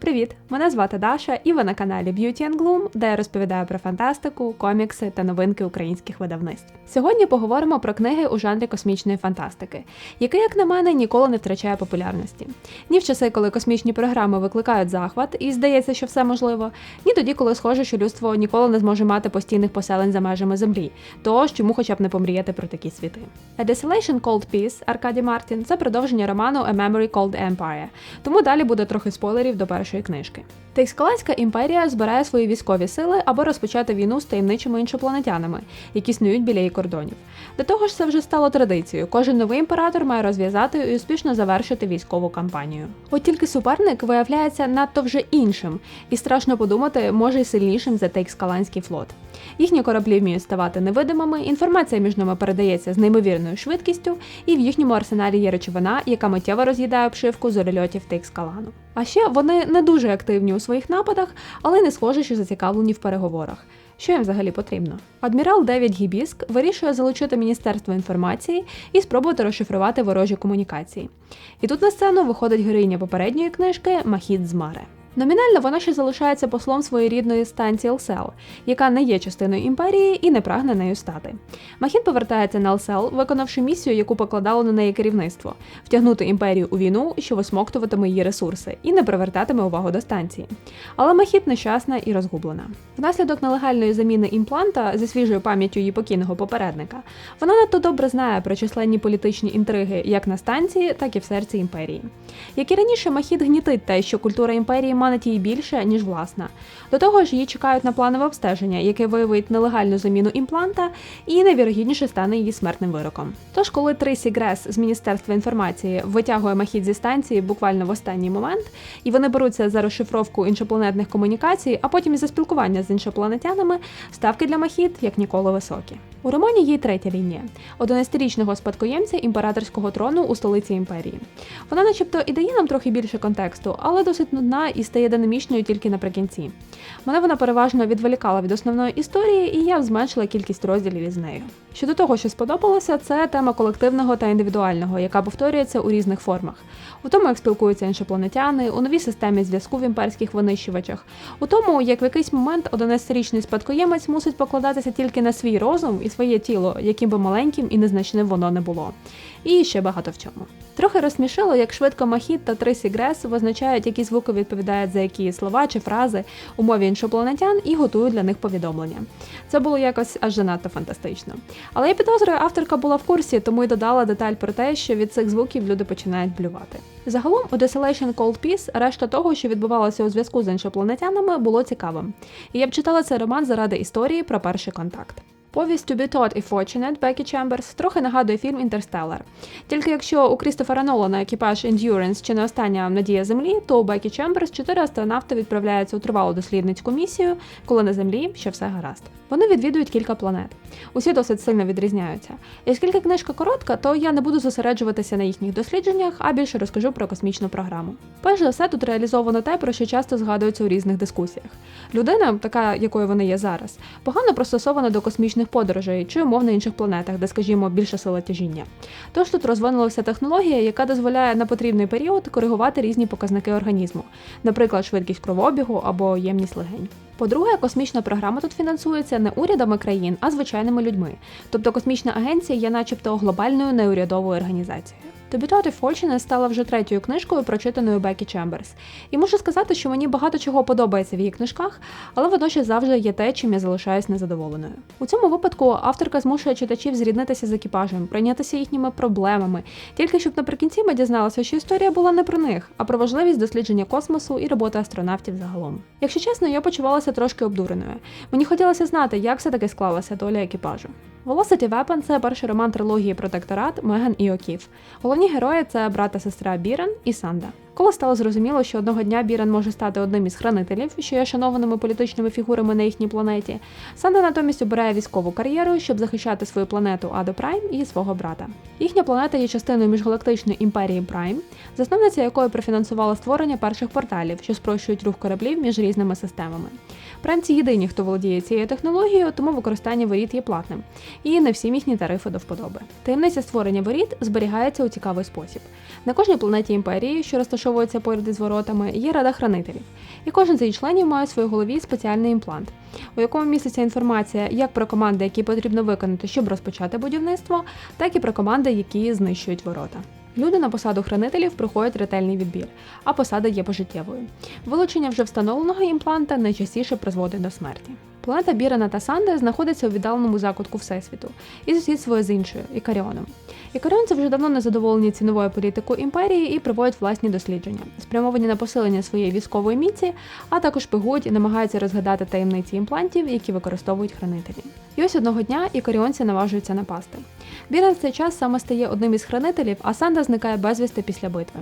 Привіт! Мене звати Даша, і ви на каналі Beauty and Gloom, де я розповідаю про фантастику, комікси та новинки українських видавництв. Сьогодні поговоримо про книги у жанрі космічної фантастики, який, як на мене, ніколи не втрачає популярності. Ні в часи, коли космічні програми викликають захват, і здається, що все можливо, ні тоді, коли схоже, що людство ніколи не зможе мати постійних поселень за межами землі, тож чому хоча б не помріяти про такі світи. A Desolation Called Peace Аркаді Мартін це продовження роману A Memory Called Empire, тому далі буде трохи спойлерів до першої книжки. Тейскаланська імперія збирає свої військові сили, аби розпочати війну з таємничими іншопланетянами, які снують біля її кордонів. До того ж, це вже стало традицією. Кожен новий імператор має розв'язати і успішно завершити військову кампанію. От тільки суперник виявляється надто вже іншим, і страшно подумати, може й сильнішим за Тейкскаланський флот. Їхні кораблі вміють ставати невидимими, інформація між ними передається з неймовірною швидкістю, і в їхньому арсеналі є речовина, яка миттєво роз'їдає обшивку зорольотів Тейкскалану. А ще вони не дуже активні у своїх нападах, але не схоже, що зацікавлені в переговорах. Що їм взагалі потрібно? Адмірал Девід Гібіск вирішує залучити Міністерство інформації і спробувати розшифрувати ворожі комунікації. І тут на сцену виходить героїня попередньої книжки Махід Змаре. Номінально вона ще залишається послом своєї рідної станції Елсел, яка не є частиною імперії і не прагне нею стати. Махін повертається на Елсел, виконавши місію, яку покладало на неї керівництво втягнути імперію у війну, що висмоктуватиме її ресурси, і не привертатиме увагу до станції. Але Махіт нещасна і розгублена. Внаслідок нелегальної заміни імпланта зі свіжою пам'яттю її покійного попередника, вона надто добре знає про численні політичні інтриги як на станції, так і в серці імперії. Як і раніше, Махіт гнітить те, що культура імперії манить її більше, ніж власна. До того ж, її чекають на планове обстеження, яке виявить нелегальну заміну імпланта і найвірогідніше стане її смертним вироком. Тож, коли Трисі Грес з Міністерства інформації витягує Махіт зі станції буквально в останній момент, і вони беруться за розшифровку іншопланетних комунікацій, а потім і за спілкування з іншопланетянами, ставки для Махіт як ніколи високі. У романі є й третя лінія 11-річного спадкоємця імператорського трону у столиці імперії. Вона, начебто, і дає нам трохи більше контексту, але досить нудна і стає динамічною тільки наприкінці. Мене вона переважно відволікала від основної історії, і я зменшила кількість розділів із нею. Щодо того, що сподобалося, це тема колективного та індивідуального, яка повторюється у різних формах. У тому, як спілкуються іншопланетяни, у новій системі зв'язку в імперських винищувачах, у тому, як в якийсь момент 11-річний спадкоємець мусить покладатися тільки на свій розум і своє тіло, яким би маленьким і незначним воно не було. І ще багато в чому. Трохи розсмішило, як швидко Махіт та Трисі Грес визначають, які звуки відповідають за які слова чи фрази у мові іншопланетян і готують для них повідомлення. Це було якось аж занадто фантастично. Але я підозрюю, авторка була в курсі, тому й додала деталь про те, що від цих звуків люди починають блювати. Загалом у Desolation Cold Peace решта того, що відбувалося у зв'язку з іншопланетянами, було цікавим. І я б читала цей роман заради історії про перший контакт. Повість To be Taught і Fortunate Бекі Чемберс трохи нагадує фільм Інтерстеллар. Тільки якщо у Крістофера Нолана екіпаж Endurance чи не остання надія Землі, то у Бекі Чемберс чотири астронавти відправляються у тривалу дослідницьку місію, коли на землі ще все гаразд. Вони відвідують кілька планет. Усі досить сильно відрізняються. І оскільки книжка коротка, то я не буду зосереджуватися на їхніх дослідженнях, а більше розкажу про космічну програму. Перш за все, тут реалізовано те, про що часто згадується у різних дискусіях. Людина, така якою вона є зараз, погано пристосована до космічних подорожей чи умов на інших планетах, де, скажімо, більше сила тяжіння. Тож тут розвинулася технологія, яка дозволяє на потрібний період коригувати різні показники організму, наприклад, швидкість кровообігу або ємність легень. По-друге, космічна програма тут фінансується не урядами країн, а звичайними людьми. Тобто космічна агенція є, начебто, глобальною неурядовою організацією. Be Taught стала вже третьою книжкою, прочитаною Бекі Чемберс. І можу сказати, що мені багато чого подобається в її книжках, але водночас завжди є те, чим я залишаюсь незадоволеною. У цьому випадку авторка змушує читачів зріднитися з екіпажем, прийнятися їхніми проблемами, тільки щоб наприкінці ми дізналися, що історія була не про них, а про важливість дослідження космосу і роботи астронавтів загалом. Якщо чесно, я почувалася трошки обдуреною. Мені хотілося знати, як все таки склалася доля екіпажу. Velocity Weapon – це перший роман трилогії Протекторат Меган і Окіф. Головні герої це брат та сестра Бірен і Санда. Коли стало зрозуміло, що одного дня Бірен може стати одним із хранителів, що є шанованими політичними фігурами на їхній планеті, Санда натомість обирає військову кар'єру, щоб захищати свою планету Адо Прайм і свого брата. Їхня планета є частиною міжгалактичної імперії Прайм, засновниця якої профінансувала створення перших порталів, що спрощують рух кораблів між різними системами. Праймці єдині, хто володіє цією технологією, тому використання воріт є платним, і не всім їхні тарифи до вподоби. Таємниця створення воріт зберігається у цікавий спосіб. На кожній планеті імперії, що розташована розташовується поряд із воротами, є рада хранителів. І кожен з її членів має у своїй голові спеціальний імплант, у якому міститься інформація як про команди, які потрібно виконати, щоб розпочати будівництво, так і про команди, які знищують ворота. Люди на посаду хранителів проходять ретельний відбір, а посада є пожиттєвою. Вилучення вже встановленого імпланта найчастіше призводить до смерті. Планета Бірена та Санде знаходиться у віддаленому закутку Всесвіту і сусідствує з іншою Ікаріоном. Ікаріонці вже давно не задоволені ціновою політикою імперії і проводять власні дослідження, спрямовані на посилення своєї військової міці, а також пигують і намагаються розгадати таємниці імплантів, які використовують хранителі. І ось одного дня ікаріонці наважуються напасти. Бірен в цей час саме стає одним із хранителів, а Санда зникає безвісти після битви.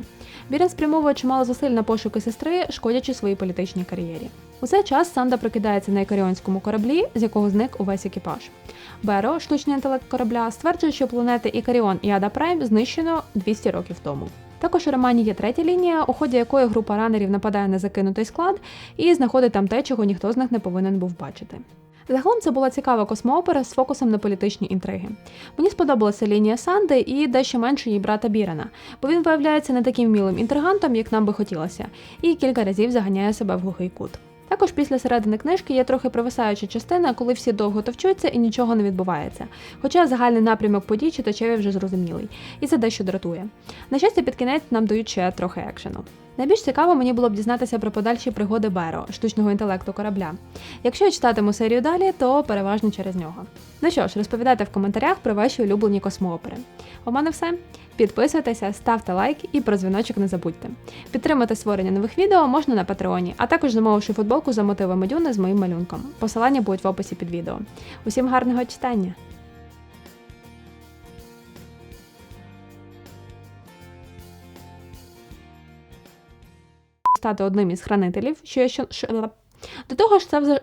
Бірен спрямовує чимало зусиль на пошуки сестри, шкодячи своїй політичній кар'єрі. У цей час Санда прокидається на ікаріонському кораблі, з якого зник увесь екіпаж. Беро, штучний інтелект корабля, стверджує, що планети Ікаріон і Ада Прайм знищено 200 років тому. Також у романі є третя лінія, у ході якої група ранерів нападає на закинутий склад і знаходить там те, чого ніхто з них не повинен був бачити. Загалом це була цікава космоопера з фокусом на політичні інтриги. Мені сподобалася лінія Санди і дещо менше її брата Бірена, бо він виявляється не таким мілим інтригантом, як нам би хотілося, і кілька разів заганяє себе в глухий кут. Також після середини книжки є трохи провисаюча частина, коли всі довго товчуться і нічого не відбувається. Хоча загальний напрямок подій читачеві вже зрозумілий, і це дещо дратує. На щастя, під кінець нам дають ще трохи екшену. Найбільш цікаво мені було б дізнатися про подальші пригоди Беро, штучного інтелекту корабля. Якщо я читатиму серію далі, то переважно через нього. Ну що ж, розповідайте в коментарях про ваші улюблені космоопери. У мене все. Підписуйтеся, ставте лайк і про дзвіночок не забудьте. Підтримати створення нових відео можна на Патреоні, а також замовивши футболку за мотивами Дюни з моїм малюнком. Посилання будуть в описі під відео. Усім гарного читання! Стати одним із хранителів, що я що... До того ж, це вже